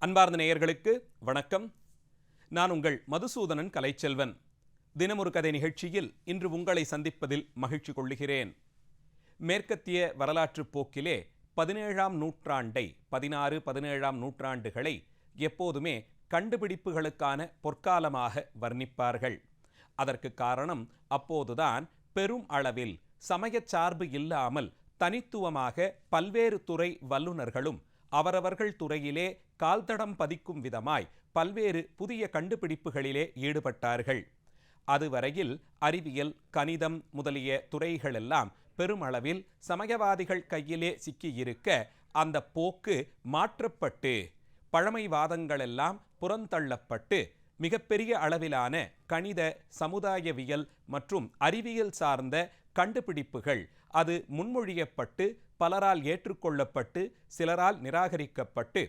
அன்பார்ந்த நேயர்களுக்கு வணக்கம். நான் உங்கள் மதுசூதனன் கலைச்செல்வன். தினமொரு கதை நிகழ்ச்சியில் இன்று உங்களை சந்திப்பதில் மகிழ்ச்சி கொள்ளுகிறேன். மேற்கத்திய வரலாற்றுப் போக்கிலே பதினேழாம் நூற்றாண்டை பதினாறு பதினேழாம் நூற்றாண்டுகளை எப்போதுமே கண்டுபிடிப்புகளுக்கான பொற்காலமாக வர்ணிப்பார்கள். அதற்கு காரணம் அப்போதுதான் பெரும் அளவில் சமயச் சார்பு இல்லாமல் தனித்துவமாக பல்வேறு துறை வல்லுநர்களும் அவரவர்கள் துறையிலே கால்தடம் பதிக்கும் விதமாய் பல்வேறு புதிய கண்டுபிடிப்புகளிலே ஈடுபட்டார்கள். அதுவரையில் அறிவியல் கணிதம் முதலிய துறைகளெல்லாம் பெருமளவில் சமயவாதிகள் கையிலே சிக்கியிருக்க அந்த போக்கு மாற்றப்பட்டு பழமைவாதங்களெல்லாம் புறந்தள்ளப்பட்டு மிகப்பெரிய அளவிலான கணித சமுதாயவியல் மற்றும் அறிவியல் சார்ந்த கண்டுபிடிப்புகள் அது முன்மொழியப்பட்டு பலரால் ஏற்றுக்கொள்ளப்பட்டு சிலரால் நிராகரிக்கப்பட்டு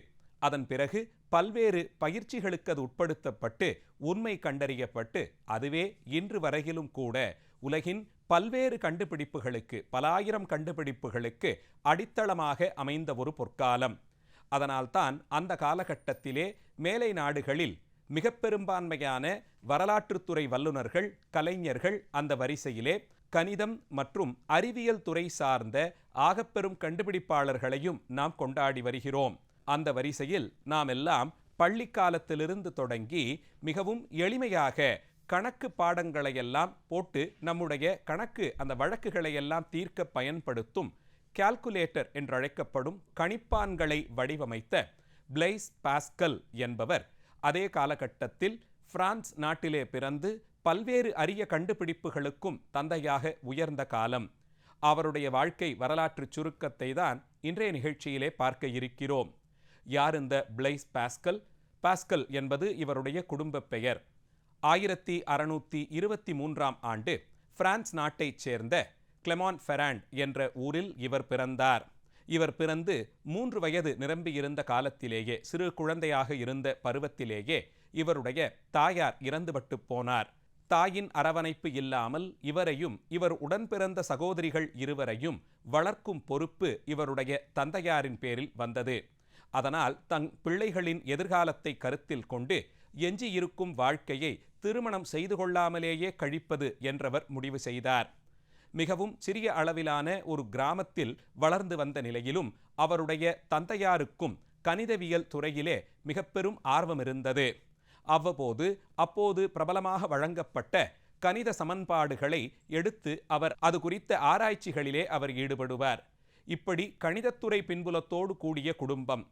அதன் பிறகு பல்வேறு பயிற்சிகளுக்கு அது உட்படுத்தப்பட்டு உண்மை கண்டறியப்பட்டு அதுவே இன்று வரையிலும் கூட உலகின் பல்வேறு கண்டுபிடிப்புகளுக்கு பலாயிரம் கண்டுபிடிப்புகளுக்கு அடித்தளமாக அமைந்த ஒரு பொற்காலம். அதனால்தான் அந்த காலகட்டத்திலே மேலை நாடுகளில் மிக பெரும்பான்மையான வரலாற்றுத்துறை வல்லுநர்கள் கலைஞர்கள் அந்த வரிசையிலே கணிதம் மற்றும் அறிவியல் துறை சார்ந்த ஆகப்பெரும் கண்டுபிடிப்பாளர்களையும் நாம் கொண்டாடி வருகிறோம். அந்த வரிசையில் நாம் எல்லாம் பள்ளி காலத்திலிருந்து தொடங்கி மிகவும் எளிமையாக கணக்கு பாடங்களை எல்லாம் போட்டு நம்முடைய கணக்கு அந்த வழக்குகளை எல்லாம் தீர்க்க பயன்படுத்தும் கால்குலேட்டர் என்றழைக்கப்படும் கணிப்பான்களை வடிவமைத்த பிளைஸ் பாஸ்கல் என்பவர் அதே காலகட்டத்தில் பிரான்ஸ் நாட்டிலே பிறந்து பல்வேறு அரிய கண்டுபிடிப்புகளுக்கும் தந்தையாக உயர்ந்த காலம். அவருடைய வாழ்க்கை வரலாற்று சுருக்கத்தை தான் இன்றைய நிகழ்ச்சியிலே பார்க்க இருக்கிறோம். யார் இந்த பிளைஸ் பாஸ்கல்? பாஸ்கல் என்பது இவருடைய குடும்ப பெயர். ஆயிரத்தி அறுநூற்றி இருபத்தி மூன்றாம் ஆண்டு பிரான்ஸ் நாட்டைச் சேர்ந்த கிளெமான் ஃபெராண்ட் என்ற ஊரில் இவர் பிறந்தார். இவர் பிறந்து மூன்று வயது நிரம்பியிருந்த காலத்திலேயே சிறு குழந்தையாக இருந்த பருவத்திலேயே இவருடைய தாயார் இறந்துபட்டு போனார். தாயின் அரவணைப்பு இல்லாமல் இவரையும் இவர் உடன் பிறந்த சகோதரிகள் இருவரையும் வளர்க்கும் பொறுப்பு இவருடைய தந்தையாரின் பேரில் வந்தது. அதனால் தங் பிள்ளைகளின் எதிர்காலத்தை கருத்தில் கொண்டு எஞ்சியிருக்கும் வாழ்க்கையை திருமணம் செய்து கொள்ளாமலேயே கழிப்பது என்றவர் முடிவு செய்தார். மிகவும் சிறிய அளவிலான ஒரு கிராமத்தில் வளர்ந்து வந்த நிலையிலும் அவருடைய தந்தையாருக்கும் கணிதவியல் துறையிலே மிக பெரும் ஆர்வம் இருந்தது. அவ்வப்போது அப்போது பிரபலமாக வழங்கப்பட்ட கணித சமன்பாடுகளை எடுத்து அவர் அது குறித்த ஆராய்ச்சிகளிலே அவர் ஈடுபடுவார். இப்படி கணிதத்துறை பின்புலத்தோடு கூடிய குடும்பம்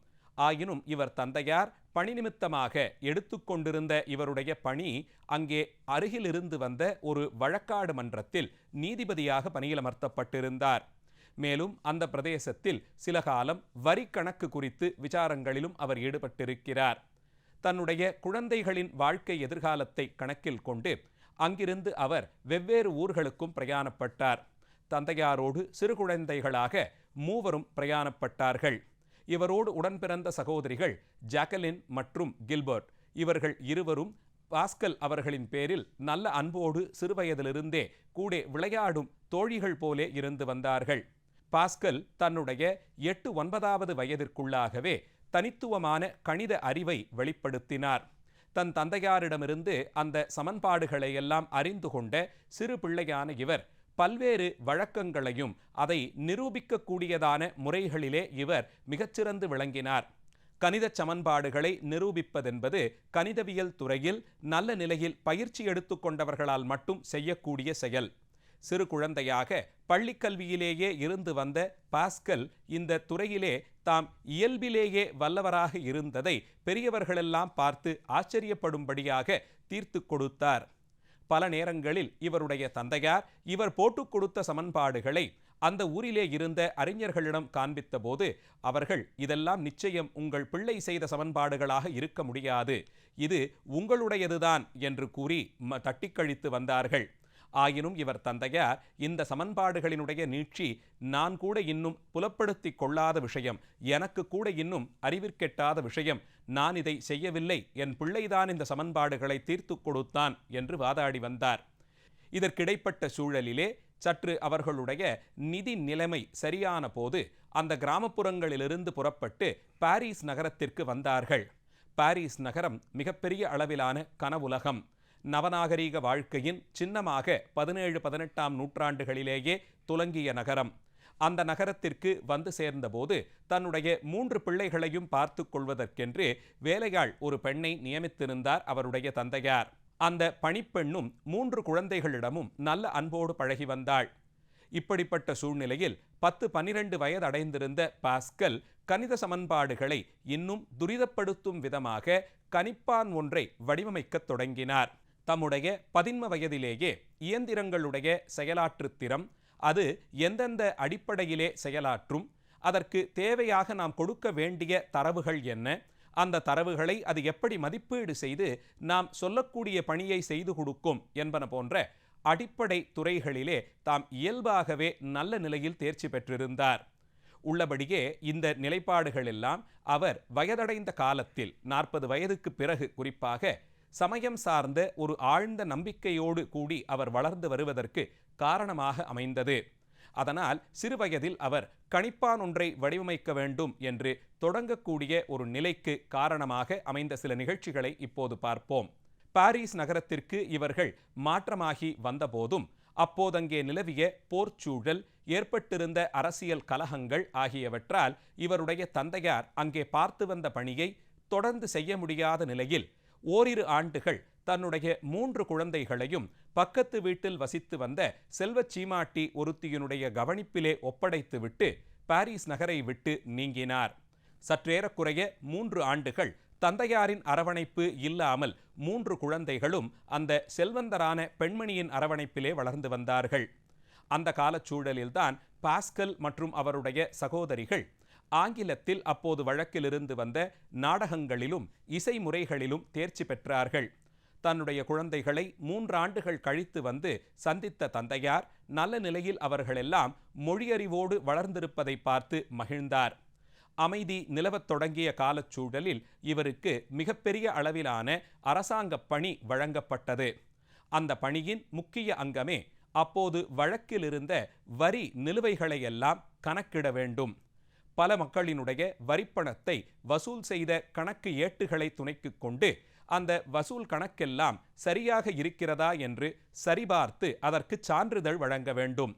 ஆயினும் இவர் தந்தையார் பணி நிமித்தமாக எடுத்துக்கொண்டிருந்த இவருடைய பணி அங்கே அருகிலிருந்து வந்த ஒரு வழக்காடு மன்றத்தில் நீதிபதியாக பணியிலமர்த்தப்பட்டிருந்தார். மேலும் அந்த பிரதேசத்தில் சில காலம் வரி கணக்கு குறித்து விசாரங்களிலும் அவர் ஈடுபட்டிருக்கிறார். தன்னுடைய குழந்தைகளின் வாழ்க்கை எதிர்காலத்தை கணக்கில் கொண்டு அங்கிருந்து அவர் வெவ்வேறு ஊர்களுக்கும் பிரயாணப்பட்டார். தந்தையாரோடு சிறு குழந்தைகளாக மூவரும் பிரயாணப்பட்டார்கள். இவரோடு உடன் பிறந்த சகோதரிகள் ஜாக்கலின் மற்றும் கில்பர்ட். இவர்கள் இருவரும் பாஸ்கல் அவர்களின் பேரில் நல்ல அன்போடு சிறுவயதிலிருந்தே கூட விளையாடும் தோழிகள் போலே இருந்து வந்தார்கள். பாஸ்கல் தன்னுடைய எட்டு ஒன்பதாவது வயதிற்குள்ளாகவே தனித்துவமான கணித அறிவை வெளிப்படுத்தினார். தன் தந்தையாரிடமிருந்து அந்த சமன்பாடுகளை எல்லாம் அறிந்து கொண்ட சிறு பிள்ளையான இவர் பல்வேறு வழக்கங்களையும் அதை நிரூபிக்கக்கூடியதான முறைகளிலே இவர் மிகச்சிறந்து விளங்கினார். கணித சமன்பாடுகளை நிரூபிப்பதென்பது கணிதவியல் துறையில் நல்ல நிலையில் பயிற்சி எடுத்துக்கொண்டவர்களால் மட்டும் செய்யக்கூடிய செயல். சிறு குழந்தையாக பள்ளிக்கல்வியிலேயே இருந்து வந்த பாஸ்கல் இந்த துறையிலே தாம் இயல்பிலேயே வல்லவராக இருந்ததை பெரியவர்களெல்லாம் பார்த்து ஆச்சரியப்படும்படியாக தீர்த்து கொடுத்தார். பல நேரங்களில் இவருடைய தந்தையார் இவர் போட்டுக் கொடுத்த சமன்பாடுகளை அந்த ஊரிலே இருந்த அறிஞர்களிடம் காண்பித்த போது அவர்கள் இதெல்லாம் நிச்சயம் உங்கள் பிள்ளை செய்த சமன்பாடுகளாக இருக்க முடியாது. இது உங்களுடையதுதான் என்று கூறி தட்டிக்கழித்து வந்தார்கள். ஆயினும் இவர் தந்தையார் இந்த சமன்பாடுகளினுடைய நீட்சி நான் கூட இன்னும் புலப்படுத்தி கொள்ளாத விஷயம் எனக்கு கூட இன்னும் அறிவிற்கெட்டாத விஷயம் நான் இதை செய்யவில்லை என் பிள்ளைதான் இந்த சமன்பாடுகளை தீர்த்து கொடுத்தான் என்று வாதாடி வந்தார். இதற்கிடைப்பட்ட சூழலிலே சற்று அவர்களுடைய நிதி நிலைமை சரியான போது அந்த கிராமப்புறங்களிலிருந்து புறப்பட்டு பாரிஸ் நகரத்திற்கு வந்தார்கள். பாரிஸ் நகரம் மிகப்பெரிய அளவிலான கனவுலகம். நவநாகரீக வாழ்க்கையின் சின்னமாக பதினேழு பதினெட்டாம் நூற்றாண்டுகளிலேயே துலங்கிய நகரம். அந்த நகரத்திற்கு வந்து சேர்ந்தபோது தன்னுடைய மூன்று பிள்ளைகளையும் பார்த்து கொள்வதற்கென்று வேலையாள் ஒரு பெண்ணை நியமித்திருந்தார் அவருடைய தந்தையார். அந்த பணிப்பெண்ணும் மூன்று குழந்தைகளிடமும் நல்ல அன்போடு பழகி வந்தாள். இப்படிப்பட்ட சூழ்நிலையில் பத்து பனிரெண்டு வயது அடைந்திருந்த பாஸ்கல் கணித சமன்பாடுகளை இன்னும் துரிதப்படுத்தும் விதமாக கணிப்பான் ஒன்றை வடிவமைக்கத் தொடங்கினார். தம்முடைய பதின்ம வயதிலேயே இயந்திரங்களுடைய செயலாற்றுத் திறம் அது எந்தெந்த அடிப்படையிலே செயலாற்றும் அதற்கு தேவையாக நாம் கொடுக்க வேண்டிய தரவுகள் என்ன அந்த தரவுகளை அது எப்படி மதிப்பீடு செய்து நாம் சொல்லக்கூடிய பணியை செய்து கொடுக்கும் என்பன போன்ற அடிப்படை துறைகளிலே தாம் இயல்பாகவே நல்ல நிலையில் தேர்ச்சி பெற்றிருந்தார். உள்ளபடியே இந்த நிலைப்பாடுகள் எல்லாம் அவர் வயதடைந்த காலத்தில் நாற்பது வயதுக்கு பிறகு குறிப்பாக சமயம் சார்ந்த ஒரு ஆழ்ந்த நம்பிக்கையோடு கூடி அவர் வளர்ந்து வருவதற்கு காரணமாக அமைந்தது. அதனால் சிறுவயதில் அவர் கணிப்பான் ஒன்றை வடிவமைக்க வேண்டும் என்று தொடங்கக்கூடிய ஒரு நிலைக்கு காரணமாக அமைந்த சில நிகழ்ச்சிகளை இப்போது பார்ப்போம். பாரிஸ் நகரத்திற்கு இவர்கள் மாற்றமாகி வந்தபோதும் அப்போதங்கே நிலவிய போர்ச்சூழல் ஏற்பட்டிருந்த அரசியல் கலகங்கள் ஆகியவற்றால் இவருடைய தந்தையார் அங்கே பார்த்து வந்த பணியை தொடர்ந்து செய்ய முடியாத நிலையில் ஓரிரு ஆண்டுகள் தன்னுடைய மூன்று குழந்தைகளையும் பக்கத்து வீட்டில் வசித்து வந்த செல்வச் சீமாட்டி ஒருத்தியினுடைய கவனிப்பிலே ஒப்படைத்துவிட்டு பாரிஸ் நகரை விட்டு நீங்கினார். சற்றேறக்குறைய மூன்று ஆண்டுகள் தந்தையாரின் அரவணைப்பு இல்லாமல் மூன்று குழந்தைகளும் அந்த செல்வந்தரான பெண்மணியின் அரவணைப்பிலே வளர்ந்து வந்தார்கள். அந்த காலச்சூழலில்தான் பாஸ்கல் மற்றும் அவருடைய சகோதரிகள் ஆங்கிலத்தில் அப்போது வழக்கிலிருந்து வந்த நாடகங்களிலும் இசை முறைகளிலும் தேர்ச்சி பெற்றார்கள். தன்னுடைய குழந்தைகளை மூன்றாண்டுகள் கழித்து வந்து சந்தித்த தந்தையார் நல்ல நிலையில் அவர்களெல்லாம் மொழியறிவோடு வளர்ந்திருப்பதை பார்த்து மகிழ்ந்தார். அமைதி நிலவத் தொடங்கிய காலச்சூழலில் இவருக்கு மிகப்பெரிய அளவிலான அரசாங்க பணி வழங்கப்பட்டது. அந்த பணியின் முக்கிய அங்கமே அப்போது வழக்கிலிருந்த வரி நிலுவைகளையெல்லாம் கணக்கிட வேண்டும். பல மக்களினுடைய வரிப்பணத்தை வசூல் செய்த கணக்கு ஏட்டுகளை துணைக்கு கொண்டு அந்த வசூல் கணக்கெல்லாம் சரியாக இருக்கிறதா என்று சரிபார்த்து அதற்கு சான்றிதழ் வழங்க வேண்டும்.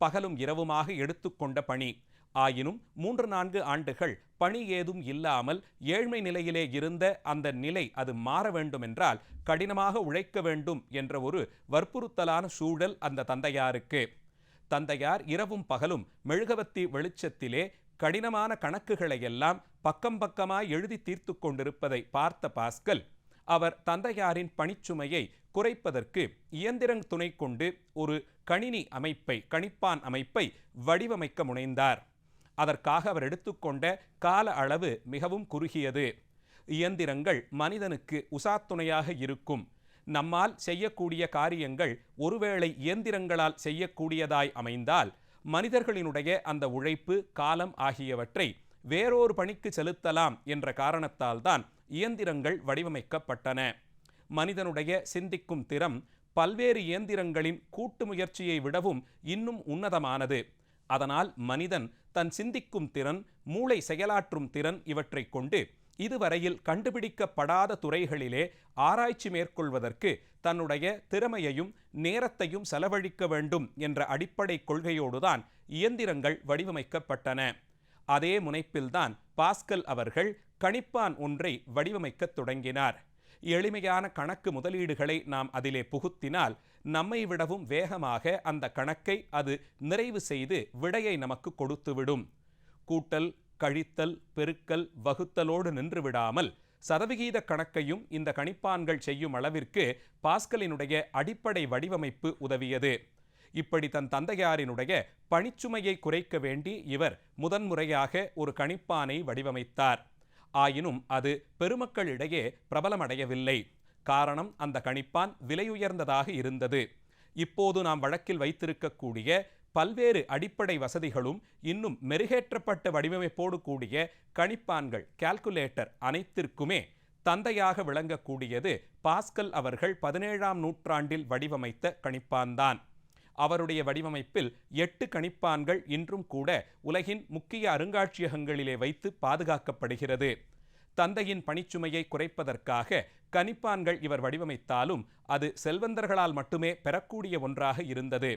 பகலும் இரவுமாக எடுத்துக்கொண்ட பணி. ஆயினும் மூன்று நான்கு ஆண்டுகள் பணி ஏதும் இல்லாமல் ஏழ்மை நிலையிலே இருந்த அந்த நிலை அது மாற வேண்டுமென்றால் கடினமாக உழைக்க வேண்டும் என்ற ஒரு வற்புறுத்தலான சூழல் அந்த தந்தையாருக்கு. தந்தையார் இரவும் பகலும் மெழுகவத்தி வெளிச்சத்திலே கடினமான கணக்குகளை எல்லாம் பக்கம் பக்கமாய் எழுதி தீர்த்து கொண்டிருப்பதை பார்த்த பாஸ்கல் அவர் தந்தையாரின் பணிச்சுமையை குறைப்பதற்கு இயந்திரங் துணை கொண்டு ஒரு கணினி அமைப்பை கணிப்பான் அமைப்பை வடிவமைக்க முனைந்தார். அதற்காக அவர் எடுத்துக்கொண்ட கால அளவு மிகவும் குறுகியது. இயந்திரங்கள் மனிதனுக்கு உசாத்துணையாக இருக்கும். நம்மால் செய்யக்கூடிய காரியங்கள் ஒருவேளை இயந்திரங்களால் செய்யக்கூடியதாய் அமைந்தால் மனிதர்களினுடைய அந்த உழைப்பு காலம் ஆகியவற்றை வேறொரு பணிக்கு செலுத்தலாம் என்ற காரணத்தால் தான் இயந்திரங்கள் வடிவமைக்கப்பட்டன. மனிதனுடைய சிந்திக்கும் திறம் பல்வேறு இயந்திரங்களின் கூட்டு முயற்சியை விடவும் இன்னும் உன்னதமானது. அதனால் மனிதன் தன் சிந்திக்கும் திறன் மூளை செயலாற்றும் திறன் இவற்றை கொண்டு இதுவரையில் கண்டுபிடிக்கப்படாத துறைகளிலே ஆராய்ச்சி மேற்கொள்வதற்கு தன்னுடைய திறமையையும் நேரத்தையும் செலவழிக்க வேண்டும் என்ற அடிப்படை கொள்கையோடுதான் இயந்திரங்கள் வடிவமைக்கப்பட்டன. அதே முனைப்பில்தான் பாஸ்கல் அவர்கள் கணிப்பான் ஒன்றை வடிவமைக்கத் தொடங்கினார். எளிமையான கணக்கு முதலீடுகளை நாம் அதிலே புகுத்தினால் நம்மை விடவும் வேகமாக அந்த கணக்கை அது நிறைவு செய்து விடையை நமக்கு கொடுத்துவிடும். கூட்டல் கழித்தல் பெருக்கல் வகுத்தலோடு நின்று விடாமல் சதவிகித கணக்கையும் இந்த கணிப்பான்கள் செய்யும் அளவிற்கு பாஸ்கலினுடைய அடிப்படை வடிவமைப்பு உதவியது. இப்படி தன் தந்தையாரினுடைய பணிச்சுமையை குறைக்க வேண்டி இவர் முதன்முறையாக ஒரு கணிப்பானை வடிவமைத்தார். ஆயினும் அது பெருமக்களிடையே பிரபலமடையவில்லை. காரணம் அந்த கணிப்பான் விலையுயர்ந்ததாக இருந்தது. இப்போது நாம் வழக்கில் வைத்திருக்கக்கூடிய பல்வேறு அடிப்படை வசதிகளும் இன்னும் மெருகேற்றப்பட்ட வடிவமைப்போடு கூடிய கணிப்பான்கள் கால்குலேட்டர் அனைத்திற்குமே தந்தையாக விளங்கக்கூடியது பாஸ்கல் அவர்கள் பதினேழாம் நூற்றாண்டில் வடிவமைத்த கணிப்பான்தான். அவருடைய வடிவமைப்பில் எட்டு கணிப்பான்கள் இன்றும் கூட உலகின் முக்கிய அருங்காட்சியகங்களிலே வைத்து பாதுகாக்கப்படுகிறது. தந்தையின் பணிச்சுமையை குறைப்பதற்காக கணிப்பான்கள் இவர் வடிவமைத்தாலும் அது செல்வந்தர்களால் மட்டுமே பெறக்கூடிய ஒன்றாக இருந்தது.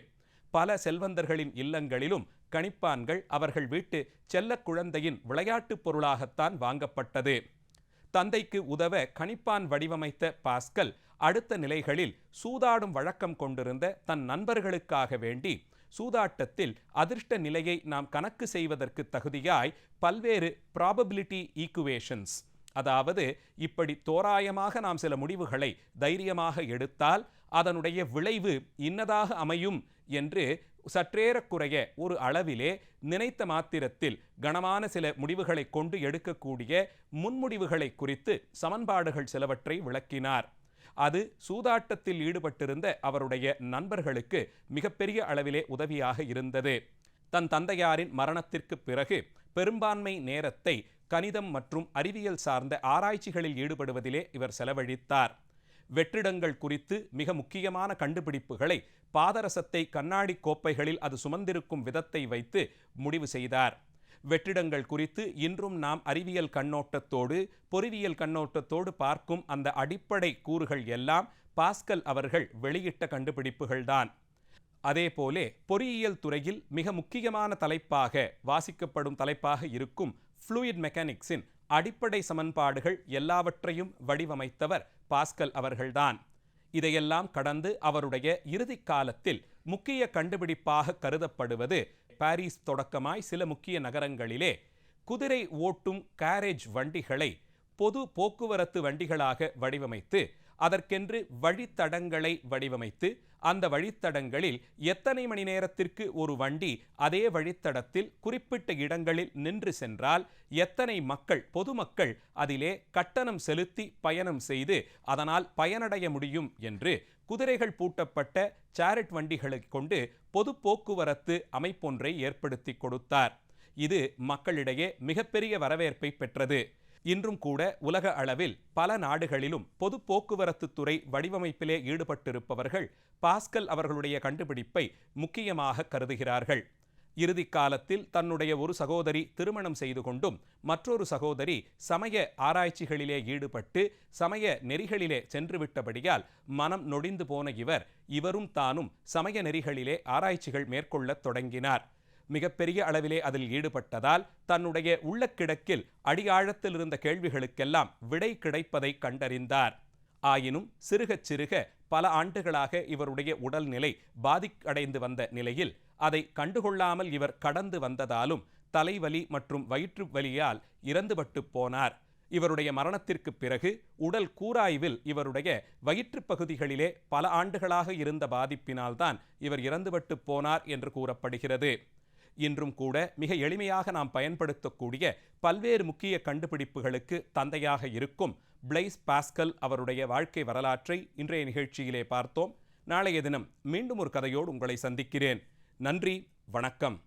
பல செல்வந்தர்களின் இல்லங்களிலும் கணிப்பான்கள் அவர்கள் வீட்டு செல்லக் குழந்தையின் விளையாட்டுப் பொருளாகத்தான் வாங்கப்பட்டது. தந்தைக்கு உதவ கணிப்பான் வடிவமைத்த பாஸ்கல் அடுத்த நிலைகளில் சூதாடும் வழக்கம் கொண்டிருந்த தன் நண்பர்களுக்காக வேண்டி சூதாட்டத்தில் அதிர்ஷ்ட நிலையை நாம் கணக்கு செய்வதற்கு தகுதியாய் பல்வேறு ப்ராபபிலிட்டி ஈக்குவேஷன்ஸ் அதாவது இப்படி தோராயமாக நாம் சில முடிவுகளை தைரியமாக எடுத்தால் அதனுடைய விளைவு இன்னதாக அமையும் என்று சற்றேறக்குறைய ஒரு அளவிலே நினைத்த மாத்திரத்தில் கனமான சில முடிவுகளை கொண்டு எடுக்கக்கூடிய முன்முடிவுகளை குறித்து சமன்பாடுகள் சிலவற்றை விளக்கினார். அது சூதாட்டத்தில் ஈடுபட்டிருந்த அவருடைய நண்பர்களுக்கு மிகப்பெரிய அளவிலே உதவியாக இருந்தது. தன் தந்தையாரின் மரணத்திற்கு பிறகு பெரும்பான்மை நேரத்தை கணிதம் மற்றும் அறிவியல் சார்ந்த ஆராய்ச்சிகளில் ஈடுபடுவதிலே இவர் செலவழித்தார். வெற்றிடங்கள் குறித்து மிக முக்கியமான கண்டுபிடிப்புகளை பாதரசத்தை கண்ணாடி கோப்பைகளில் அது சுமந்திருக்கும் விதத்தை வைத்து முடிவு செய்தார். வெற்றிடங்கள் குறித்து இன்றும் நாம் அறிவியல் கண்ணோட்டத்தோடு பொறிவியல் கண்ணோட்டத்தோடு பார்க்கும் அந்த அடிப்படை கூறுகள் எல்லாம் பாஸ்கல் அவர்கள் வெளியிட்ட கண்டுபிடிப்புகள்தான். அதேபோலே பொறியியல் துறையில் மிக முக்கியமான தலைப்பாக வாசிக்கப்படும் தலைப்பாக இருக்கும் ஃப்ளூயிட் மெக்கானிக்ஸின் அடிப்படை சமன்பாடுகள் எல்லாவற்றையும் வடிவமைத்தவர் பாஸ்கல் அவர்கள்தான். இதையெல்லாம் கடந்து அவருடைய இறுதி காலத்தில் முக்கிய கண்டுபிடிப்பாக கருதப்படுவது பாரிஸ் தொடக்கமாய் சில முக்கிய நகரங்களிலே குதிரை ஓட்டும் கேரேஜ் வண்டிகளை பொது போக்குவரத்து வண்டிகளாக வடிவமைத்து அதற்கென்று வழித்தடங்களை வடிவமைத்து அந்த வழித்தடங்களில் எத்தனை மணி நேரத்திற்கு ஒரு வண்டி அதே வழித்தடத்தில் குறிப்பிட்ட இடங்களில் நின்று சென்றால் எத்தனை மக்கள் பொதுமக்கள் அதிலே கட்டணம் செலுத்தி பயணம் செய்து அதனால் பயனடைய முடியும் என்று குதிரைகள் பூட்டப்பட்ட சேரட் வண்டிகளை கொண்டு பொது போக்குவரத்து அமைப்பொன்றை ஏற்படுத்தி கொடுத்தார். இது மக்களிடையே மிகப்பெரிய வரவேற்பை பெற்றது. இன்றும் கூட உலக அளவில் பல நாடுகளிலும் பொது போக்குவரத்து துறை வடிவமைப்பிலே ஈடுபட்டிருப்பவர்கள் பாஸ்கல் அவர்களுடைய கண்டுபிடிப்பை முக்கியமாக கருதுகிறார்கள். இறுதி காலத்தில் தன்னுடைய ஒரு சகோதரி திருமணம் செய்து கொண்டும் மற்றொரு சகோதரி சமய ஆராய்ச்சிகளிலே ஈடுபட்டு சமய நெறிகளிலே சென்றுவிட்டபடியால் மனம் நொடிந்து போன இவர் இவரும் தானும் சமய நெறிகளிலே ஆராய்ச்சிகள் மேற்கொள்ளத் தொடங்கினார். மிகப்பெரிய அளவிலே அதில் ஈடுபட்டதால் தன்னுடைய உள்ளக்கிடக்கில் அடியாழத்தில் இருந்த கேள்விகளுக்கெல்லாம் விடை கிடைப்பதை கண்டறிந்தார். ஆயினும் சிறுகச் சிறுக பல ஆண்டுகளாக இவருடைய உடல்நிலை பாதிக்கடைந்து வந்த நிலையில் அதை கண்டுகொள்ளாமல் இவர் கடந்து வந்ததாலும் தலைவலி மற்றும் வயிற்று வலியால் இறந்துபட்டு போனார். இவருடைய மரணத்திற்கு பிறகு உடல் கூராய்வில் இவருடைய வயிற்றுப் பகுதிகளிலே பல ஆண்டுகளாக இருந்த பாதிப்பினால்தான் இவர் இறந்துபட்டு போனார் என்று கூறப்படுகிறது. இன்றும் கூட மிக எளிமையாக நாம் பயன்படுத்தக்கூடிய பல்வேறு முக்கிய கண்டுபிடிப்புகளுக்கு தந்தையாக இருக்கும் பிளைஸ் பாஸ்கல் அவருடைய வாழ்க்கை வரலாற்றை இன்றைய நிகழ்ச்சியிலே பார்த்தோம். நாளைய தினம் மீண்டும் ஒரு கதையோடு உங்களை சந்திக்கிறேன். நன்றி வணக்கம்.